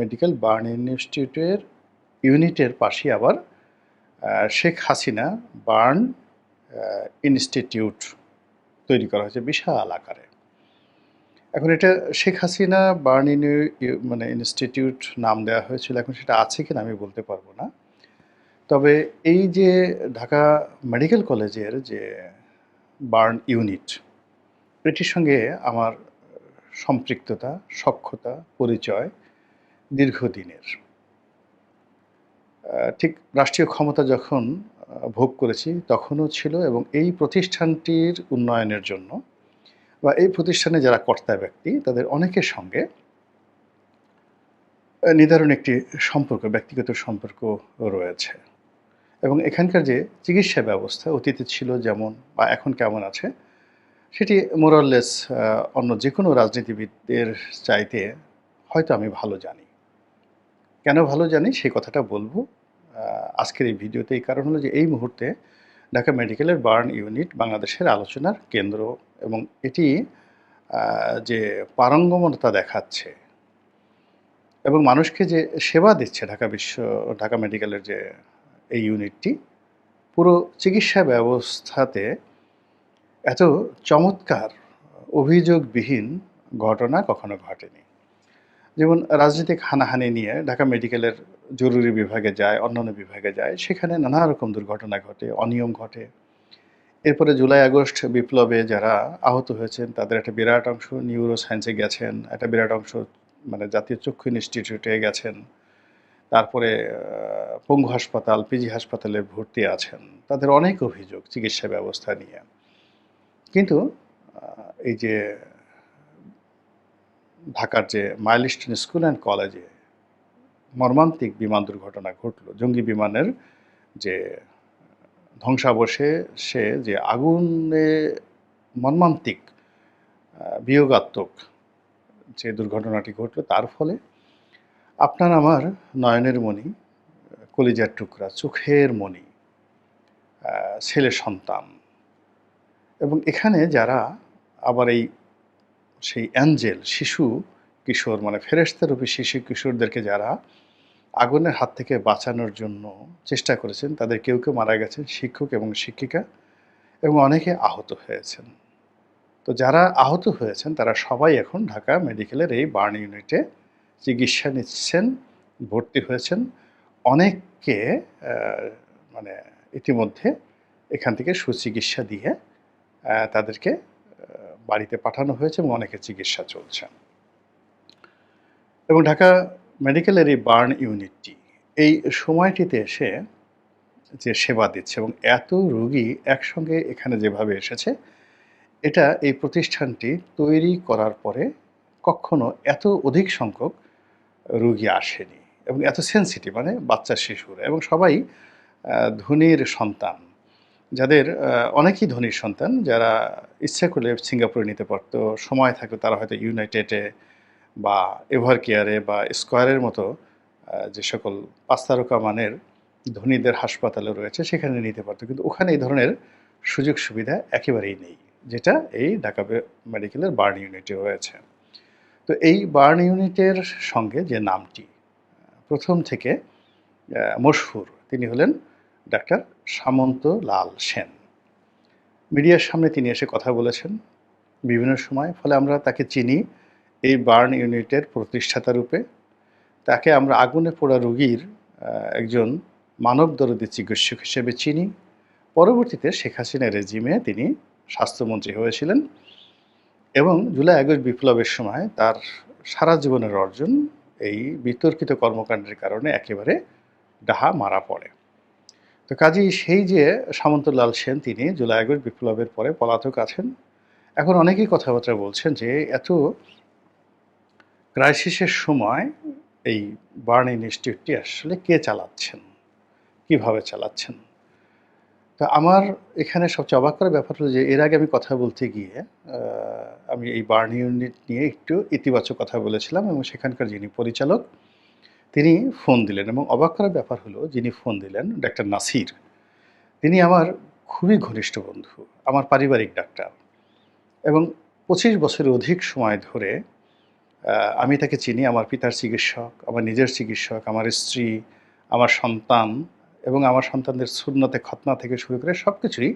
Medical burn ইনস্টিটিউটের ইউনিটের পাশে আবার শেখ হাসিনা বার্ন ইনস্টিটিউট তৈরি করা হয়েছে বিশাল আকারে। এখন এটা শেখ হাসিনা বার্ন মানে ইনস্টিটিউট নাম দেওয়া হয়েছিল, এখন সেটা আছে কিনা আমি বলতে পারব না। তবে এই যে ঢাকা মেডিকেল কলেজের যে বার্ন ইউনিট, এটির সঙ্গে আমার সম্পৃক্ততা, সক্ষতা, পরিচয় দীর্ঘদিনের। ঠিক রাষ্ট্রীয় ক্ষমতা যখন ভোগ করেছি তখনও ছিল এবং এই প্রতিষ্ঠানটির উন্নয়নের জন্য বা এই প্রতিষ্ঠানে যারা কর্তা ব্যক্তি তাদের অনেকের সঙ্গে নিদারুণ একটি সম্পর্ক, ব্যক্তিগত সম্পর্ক রয়েছে। এবং এখানকার যে চিকিৎসা ব্যবস্থা অতীতে ছিল যেমন বা এখন কেমন আছে, সেটি মোরাললেস অন্য যে কোনো রাজনীতিবিদদের চাইতে হয়তো আমি ভালো জানি। কেন ভালো জানি সেই কথাটা বলব। আজকের এই ভিডিওতে এই কারণ হলো যে এই মুহূর্তে ঢাকা মেডিকেলের বার্ন ইউনিট বাংলাদেশের আলোচনার কেন্দ্র এবং এটি যে পারঙ্গমতা দেখাচ্ছে এবং মানুষকে যে সেবা দিচ্ছে ঢাকা বিশ্ব, ঢাকা মেডিকেলের যে এই ইউনিটটি, পুরো চিকিৎসা ব্যবস্থাতে এত চমৎকার অভিযোগবিহীন ঘটনা কখনো ঘটেনি। যেমন রাজনৈতিক হানাহানি নিয়ে ঢাকা মেডিকেলের জরুরি বিভাগে যায়, অন্যান্য বিভাগে যায়, সেখানে নানা রকম দুর্ঘটনা ঘটে, অনিয়ম ঘটে। এরপরে জুলাই, আগস্ট বিপ্লবে যারা আহত হয়েছেন, তাদের একটা বিরাট অংশ নিউরো সায়েন্সে গেছেন, একটা বিরাট অংশ মানে জাতীয় চক্ষু ইনস্টিটিউটে গেছেন। তারপরে পঙ্গু হাসপাতাল পিজি হাসপাতালে ভর্তি আছেন। তাদের অনেক অভিযোগ চিকিৎসা ব্যবস্থা নিয়ে। কিন্তু এই যে ঢাকার যে মাইলস্টোন স্কুল অ্যান্ড কলেজে মর্মান্তিক বিমান দুর্ঘটনা ঘটলো। জঙ্গি বিমানের যে ধ্বংসাবশে সে যে আগুনে মর্মান্তিক বিয়োগাত্মক যে দুর্ঘটনাটি ঘটলো, তার ফলে আপনার আমার নয়নের মণি, কলিজার টুকরা, চোখের মণি ছেলে সন্তান এবং এখানে যারা আবার এই সেই অ্যাঞ্জেল, শিশু কিশোর মানে ফেরেস্তার রূপী শিশু কিশোরদেরকে যারা আগুনের হাত থেকে বাঁচানোর জন্য চেষ্টা করেছেন, তাদের কেউ কেউ মারা গেছেন, শিক্ষক এবং শিক্ষিকা এবং অনেকে আহত হয়েছেন। তো যারা আহত হয়েছেন, তারা সবাই এখন ঢাকা মেডিকেলের এই বার্ন ইউনিটে চিকিৎসা নিচ্ছেন, ভর্তি হয়েছেন। অনেককে মানে ইতিমধ্যে এখান থেকে সুচিকিৎসা দিয়ে তাদেরকে বাড়িতে পাঠানো হয়েছে এবং অনেকের চিকিৎসা চলছে। এবং ঢাকা মেডিকেলের এই বার্ন ইউনিটটি এই সময়টিতে এসে যে সেবা দিচ্ছে এবং এত রুগী একসঙ্গে এখানে যেভাবে এসেছে, এটা এই প্রতিষ্ঠানটি তৈরি করার পরে কখনো এত অধিক সংখ্যক রুগী আসেনি এবং এত সেন্সিটিভ মানে বাচ্চা, শিশুরা এবং সবাই ধনীর সন্তান। যাদের অনেকেই ধনীর সন্তান যারা ইচ্ছা করলে সিঙ্গাপুরে নিতে পারতো, সময় থাকতো, তারা হয়তো ইউনাইটেডে বা এভার কেয়ারে বা স্কোয়ারের মতো যে সকল পাঁচ তারকা মানের ধনীদের হাসপাতালে রয়েছে, সেখানে নিতে পারতো। কিন্তু ওখানে এই ধরনের সুযোগ সুবিধা একেবারেই নেই, যেটা এই ঢাকা মেডিকেলের বার্ন ইউনিটে রয়েছে তো এই বার্ন ইউনিটের সঙ্গে যে নামটি প্রথম থেকে মশহুর তিনি হলেন ডাক্তার সামন্ত লাল সেন। মিডিয়ার সামনে তিনি এসে কথা বলেছেন। বিভিন্ন সময়, ফলে আমরা তাকে চিনি এই বার্ন ইউনিটের প্রতিষ্ঠাতা রূপে। তাকে আমরা আগুনে পোড়া রোগীর একজন মানবদরদী চিকিৎসক হিসেবে চিনি। পরবর্তীতে শেখ হাসিনা রেজিমে তিনি স্বাস্থ্যমন্ত্রী হয়েছিলেন এবং জুলাই আগস্ট বিপ্লবের সময় তার সারা জীবনের অর্জন এই বিতর্কিত কর্মকাণ্ডের কারণে একেবারে ডাহা মারা পড়ে। তো কাজেই সেই যে সামন্তলাল সেন, তিনি জুলাই আগস্ট বিপ্লবের পরে পলাতক আছেন, এখন অনেকেই কথাবার্তা বলছেন যে এত ক্রাইসিসের সময় এই বার্ন ইনস্টিটিউটটি আসলে কে চালাচ্ছেন, কীভাবে চালাচ্ছেন? তা আমার এখানে সবচেয়ে অবাক করার ব্যাপার হলো যে এর আগে আমি কথা বলতে গিয়ে আমি এই বার্ন ইউনিট নিয়ে একটু ইতিবাচক কথা বলেছিলাম এবং সেখানকার যিনি পরিচালক তিনি ফোন দিলেন এবং অবাক করার ব্যাপার হলো যিনি ফোন দিলেন ডাক্তার নাসির, তিনি আমার খুবই ঘনিষ্ঠ বন্ধু, আমার পারিবারিক ডাক্তার এবং পঁচিশ বছরের অধিক সময় ধরে আমি তাকে চিনি, আমার পিতার চিকিৎসক, আমার নিজের চিকিৎসক, আমার স্ত্রী, আমার সন্তান এবং আমার সন্তানদের শূন্যতে খতনা থেকে শুরু করে সব কিছুই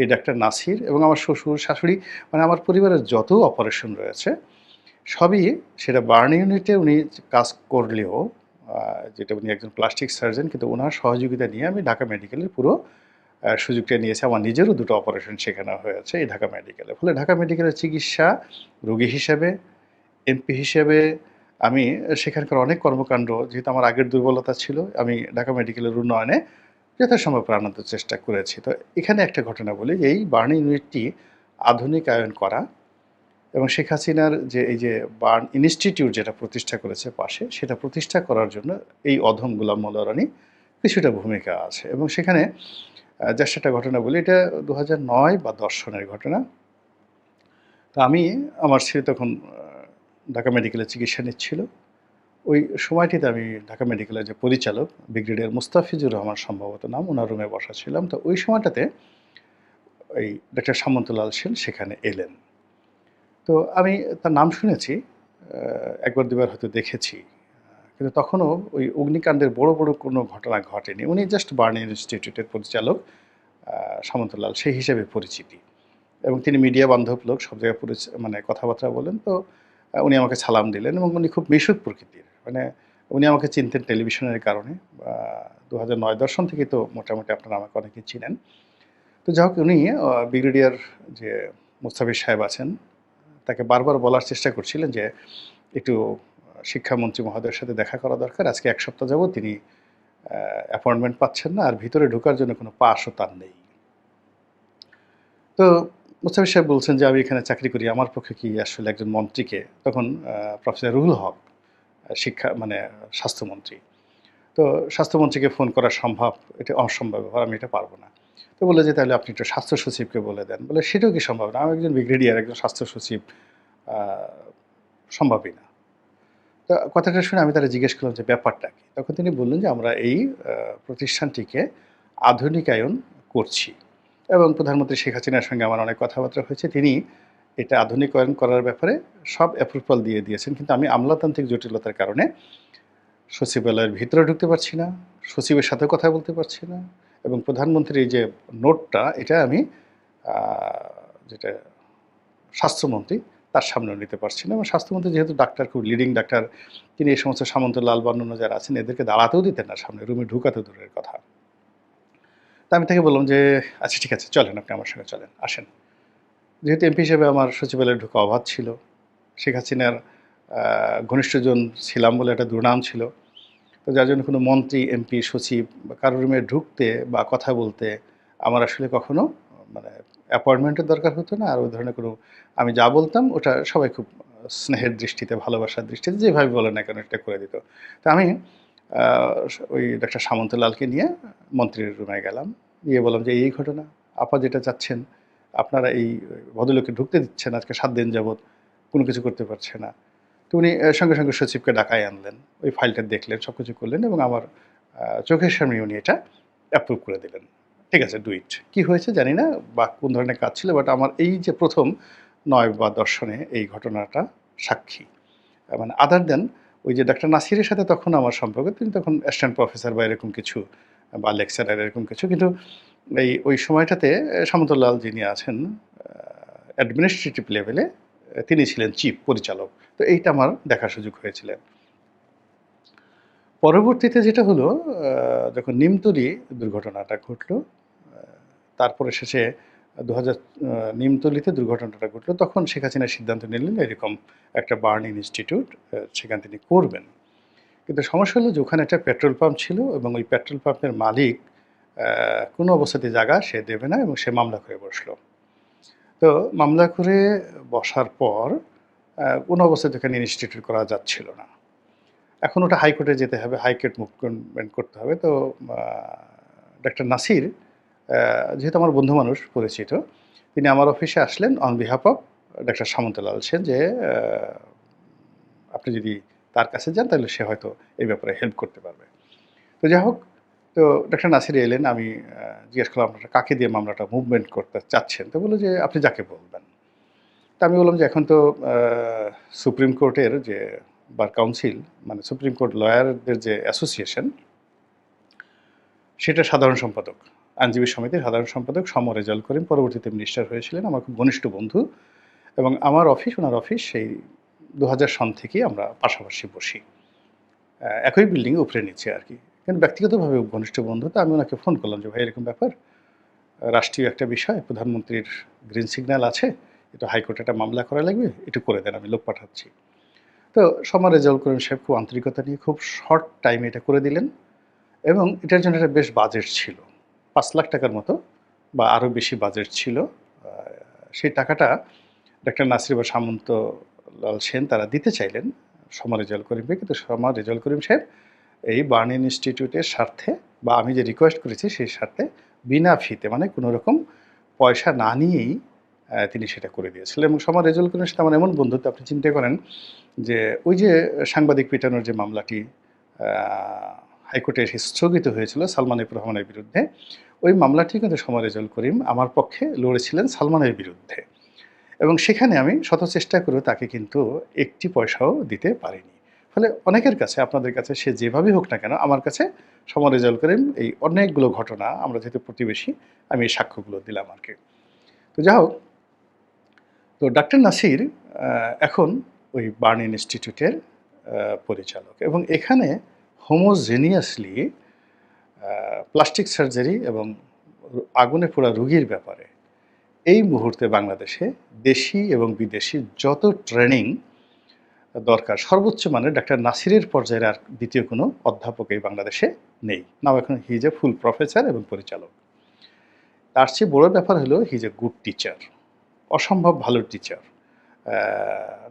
এই ডাক্তার নাসির এবং আমার শ্বশুর, শাশুড়ি মানে আমার পরিবারের যত অপারেশন রয়েছে, সবই সেটা বার্ন ইউনিটে উনি কাজ করলেও যেটা উনি একজন প্লাস্টিক সার্জন কিন্তু ওনার সহযোগিতা নিয়ে আমি ঢাকা মেডিকেলের পুরো সুযোগটা নিয়েছি। আমার নিজেরও দুটো অপারেশন সেখানে হয়েছে এই ঢাকা মেডিকেলে ফলে ঢাকা মেডিকেলের চিকিৎসা রোগী হিসেবে এমপি হিসেবে আমি সেখানকার অনেক কর্মকাণ্ড, যেহেতু আমার আগের দুর্বলতা ছিল, আমি ঢাকা মেডিকেলের উন্নয়নে যথাসম্ভব প্রাণান্ত চেষ্টা করেছি। তো এখানে একটা ঘটনা বলি যে এই বার্ন ইউনিটটি আধুনিকায়ন করা এবং শেখ হাসিনার যে এই যে বার্ন ইনস্টিটিউট যেটা প্রতিষ্ঠা করেছে পাশে, সেটা প্রতিষ্ঠা করার জন্য এই অধম গুলাম মোল্লারানি কিছুটা ভূমিকা আছে। এবং সেখানে জাস্ট সেটা ঘটনা বলি, এটা দু নয় বা দশ সনের ঘটনা। তা আমি আমার ছেলে তখন ঢাকা মেডিকেলে চিকিৎসা নিচ্ছিল। ওই সময়টিতে আমি ঢাকা মেডিকেলের যে পরিচালক, ব্রিগেডিয়ার মুস্তাফিজুর রহমান সম্ভবত নাম, ওনার রুমে বসা ছিলাম। তো ওই সময়টাতে ওই ডাক্তার সামন্তলাল সেন সেখানে এলেন। তো আমি তার নাম শুনেছি একবার দুবার হয়তো দেখেছি। কিন্তু তখনও ওই অগ্নিকাণ্ডের বড় বড় কোনো ঘটনা ঘটেনি। উনি জাস্ট বার্ন ইনস্টিটিউটের পরিচালক সামন্তলাল, সেই হিসেবে পরিচিতি। এবং তিনি মিডিয়া বান্ধব লোক, সব জায়গায় মানে কথাবার্তা বলেন। তো উনি আমাকে সালাম দিলেন এবং উনি খুব মিশুক প্রকৃতির। মানে উনি আমাকে চিনতেন টেলিভিশনের কারণে। দু হাজার নয় দর্শন থেকে তো মোটামুটি আপনারা আমাকে অনেকেই চিনেন। তো যাই হোক, উনি ব্রিগেডিয়ার যে মুস্তাফিজ সাহেব আছেন তাকে বারবার বলার চেষ্টা করছিলেন যে একটু শিক্ষামন্ত্রী মহোদয়ের সাথে দেখা করা দরকার। আজকে এক সপ্তাহ যাবত তিনি অ্যাপয়েন্টমেন্ট পাচ্ছেন না, আর ভিতরে ঢোকার জন্য কোনো পাসও তার নেই। তো মুস্তাফিজ সাহেব বলছেন যে, আমি এখানে চাকরি করি, আমার পক্ষে কি আসলে একজন মন্ত্রীকে? তখন প্রফেসর রুহুল হক, শিক্ষা মানে স্বাস্থ্যমন্ত্রী। তো স্বাস্থ্যমন্ত্রীকে ফোন করা সম্ভব, এটা অসম্ভব ব্যাপার, আমি এটা পারব না। তো বলে যে তাহলে আপনি একটু স্বাস্থ্য সচিবকে বলে দেন? বলে, সেটাও কি সম্ভব না? আমি একজন ব্রিগেডিয়ার, একজন স্বাস্থ্য সচিব সম্ভবই না। তো কথাটা শুনে আমি তারা জিজ্ঞেস করলাম যে, ব্যাপারটা কি? তখন তিনি বললেন যে, আমরা এই প্রতিষ্ঠানটিকে আধুনিকায়ন করছি। এবং প্রধানমন্ত্রী শেখ হাসিনার সঙ্গে আমার অনেক কথাবার্তা হয়েছে। তিনি এটা আধুনিকায়ন করার ব্যাপারে সব অ্যাপ্রুভাল দিয়ে দিয়েছেন। কিন্তু আমি আমলাতান্ত্রিক জটিলতার কারণে সচিবালয়ের ভিতরে ঢুকতে পারছি না, সচিবের সাথে কথা বলতে পারছি না। এবং প্রধানমন্ত্রীর যে নোটটা, এটা আমি যেটা স্বাস্থ্যমন্ত্রী, তার সামনেও নিতে পারছি না। এবং স্বাস্থ্যমন্ত্রী যেহেতু ডাক্তার, খুব লিডিং ডাক্তার, তিনি এই সমস্ত সামন্ত লাল বান্নন যারা আছেন, এদেরকে দাঁড়াতেও দিতেন না সামনে, রুমে ঢুকাতে দূরের কথা। তা আমি তাকে বললাম যে আচ্ছা ঠিক আছে, চলেন, আপনি আমার সঙ্গে চলেন, আসেন। যেহেতু এমপি হিসেবে আমার সচিবালয়ে ঢোকা অবাধ ছিল, শেখ হাসিনার ঘনিষ্ঠজন ছিলাম বলে একটা দুর্নাম ছিল তো যার জন্য কোনো মন্ত্রী, এমপি, সচিব কারোর রুমে ঢুকতে বা কথা বলতে আমার আসলে কখনো মানে অ্যাপয়েন্টমেন্টের দরকার হতো না। আর ওই ধরনের কোনো, আমি যা বলতাম ওটা সবাই খুব স্নেহের দৃষ্টিতে, ভালোবাসার দৃষ্টিতে যেভাবে বলে না কেন এটা করে দিত। তা আমি ওই ডাক্তার সামন্তলালকে নিয়ে মন্ত্রীর রুমে গেলাম। গিয়ে বললাম যে, এই ঘটনা, আপা যেটা চাচ্ছেন, আপনারা এই ভদ্রলোককে ঢুকতে দিচ্ছেন, আজকে সাত দিন যাবৎ, কোনো কিছু করতে পারছে না। তো উনি সঙ্গে সঙ্গে সচিবকে ডাকায় আনলেন। ওই ফাইলটা দেখলেন সব কিছু করলেন এবং আমার চোখের সামনে উনি এটা অ্যাপ্রুভ করে দিলেন। ঠিক আছে ডুইট কি হয়েছে জানি না, বা কোন ধরনের কাজ ছিল বাট আমার এই যে প্রথম নয় বা দর্শনে এই ঘটনাটা সাক্ষী। মানে আদার দেন ওই যে ডাক্তার নাসিরের সাথে তখন আমার সম্পর্ক, তিনি তখন অ্যাসিস্ট্যান্ট প্রফেসর বা এরকম কিছু, বা লেকচারার এরকম কিছু, কিন্তু এই, ওই সময়টাতে সামন্তলাল যিনি আছেন অ্যাডমিনিস্ট্রেটিভ লেভেলে তিনি ছিলেন চিফ পরিচালক। তো এইটা আমার দেখার সুযোগ হয়েছিলেন। পরবর্তীতে যেটা হলো যখন নিমতলি দুর্ঘটনাটা ঘটলো তারপরে শেষে দু হাজার নিমতলিতে দুর্ঘটনাটা ঘটলো, তখন শেখ হাসিনা সিদ্ধান্ত নিলেন এরকম একটা বার্ন ইনস্টিটিউট সেখান তিনি করবেন। কিন্তু সমস্যা হলো যে ওখানে একটা পেট্রোল পাম্প ছিল এবং ওই পেট্রোল পাম্পের মালিক কোনো অবস্থাতে জায়গা সে দেবে না এবং সে মামলা করে বসল। তো মামলা করে বসার পর কোনো অবস্থাতে ওখানে ইনস্টিটিউট করা যাচ্ছিল না। এখন ওটা হাইকোর্টে যেতে হবে, হাইকোর্ট মুভমেন্ট করতে হবে। তো ডাক্তার নাসির যেহেতু আমার বন্ধু মানুষ, পরিচিত, তিনি আমার অফিসে আসলেন on behalf of doctor Samantalal Sen যে আপনি যদি তার কাছে যান তাহলে সে হয়তো এই ব্যাপারে হেল্প করতে পারবে। তো যাই হোক তো ডাক্তার নাসির এলেন, আমি জিজ্ঞেস করলাম, আপনারা কাকে দিয়ে মামলাটা মুভমেন্ট করতে চাচ্ছেন? তো বলল যে, আপনি যাকে বলবেন। তা আমি বললাম যে, এখন তো সুপ্রিম কোর্টের যে বার কাউন্সিল মানে সুপ্রিম কোর্ট লয়ারদের যে অ্যাসোসিয়েশন, সেটা সাধারণ সম্পাদক, আইনজীবী সমিতির সাধারণ সম্পাদক সম রেজাল করিম পরবর্তীতে মিনিস্টার হয়েছিলেন, আমার খুব ঘনিষ্ঠ বন্ধু এবং আমার অফিস ওনার অফিস সেই দু হাজার সন থেকেই আমরা পাশাপাশি বসি। একই বিল্ডিংয়ে উপরে নিচে আর কি। কিন্তু ব্যক্তিগতভাবে ঘনিষ্ঠ বন্ধু, তো আমি ওনাকে ফোন করলাম যে, ভাই, এরকম ব্যাপার। রাষ্ট্রীয় একটা বিষয়, প্রধানমন্ত্রীর গ্রিন সিগন্যাল আছে একটু হাইকোর্টে একটা মামলা করা লাগবে একটু করে দেন, আমি লোক পাঠাচ্ছি। তো সমর রেজাউল করিম সাহেব খুব আন্তরিকতা নিয়ে খুব শর্ট টাইমে এটা করে দিলেন এবং এটার জন্য একটা বেশ বাজেট ছিল। পাঁচ লাখ টাকার মতো বা আরও বেশি বাজেট ছিল। সেই টাকাটা ডাক্তার নাসির বা সামন্ত লাল সেন তারা দিতে চাইলেন সমর রেজাউল করিমকে কিন্তু সমর রেজাউল করিম সাহেব এই বার্ন ইনস্টিটিউটের স্বার্থে বা আমি যে রিকোয়েস্ট করেছি সেই স্বার্থে বিনা ফিতে মানে কোনো রকম পয়সা না নিয়েই তিনি সেটা করে দিয়েছিলেন। এবং সমর রেজাউল করিমের সাথে আমার এমন বন্ধুত্ব আপনি চিন্তা করেন যে ওই যে সাংবাদিক পিটানোর যে মামলাটি হাইকোর্টে এসে স্থগিত হয়েছিল সালমান এফ রহমানের বিরুদ্ধে, ওই মামলাটি কিন্তু সমর রেজাউল করিম আমার পক্ষে লড়েছিলেন সালমানের বিরুদ্ধে। এবং সেখানে আমি শত চেষ্টা করেও তাকে কিন্তু একটি পয়সাও দিতে পারিনি। ফলে অনেকের কাছে, আপনাদের কাছে সে যেভাবেই হোক না কেন, আমার কাছে সমর রেজাউল করিম এই অনেকগুলো ঘটনা, আমরা যেহেতু প্রতিবেশী, আমি এই সাক্ষ্যগুলো দিলাম আর কি। তো যাই হোক, তো ডাক্তার নাসির এখন ওই বার্ন ইনস্টিটিউটের পরিচালক এবং এখানে হোমোজেনিয়াসলি প্লাস্টিক সার্জারি এবং আগুনে পোড়া রুগীর ব্যাপারে এই মুহূর্তে বাংলাদেশে দেশি এবং বিদেশি যত ট্রেনিং দরকার। সর্বোচ্চ মানের ডাক্তার নাসিরের পর্যায়ের আর দ্বিতীয় কোনো অধ্যাপক এই বাংলাদেশে নেই। নাও এখন হিজ এ ফুল প্রফেসর এবং পরিচালক। তার চেয়ে বড় ব্যাপার হলো হিজ এ গুড টিচার। অসম্ভব ভালো টিচার।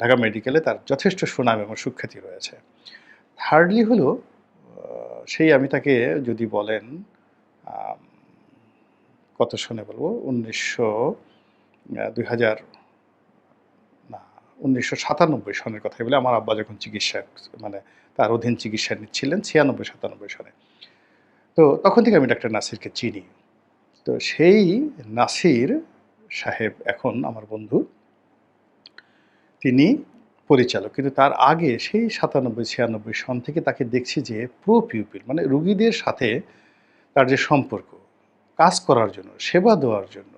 ঢাকা মেডিকেলে তার যথেষ্ট সুনাম এবং সুখ্যাতি রয়েছে। থার্ডলি হলো সেই আমি তাকে যদি বলেন কত সনে বলব? উনিশশো দুই হাজার উনিশশো সাতানব্বই সনের কথা বলে। আমার আব্বা যখন চিকিৎসা মানে তার অধীন চিকিৎসা নিচ্ছিলেন ছিয়ানব্বই সাতানব্বই সনে। তো তখন থেকে আমি ডাক্তার নাসিরকে চিনি। তো সেই নাসির সাহেব এখন আমার বন্ধু। তিনি পরিচালক। কিন্তু তার আগে সেই সাতানব্বই, ছিয়ানব্বই সন থেকে তাকে দেখছি যে প্রো পিউপিল মানে রুগীদের সাথে তার যে সম্পর্ক, কাজ করার জন্য, সেবা দেওয়ার জন্য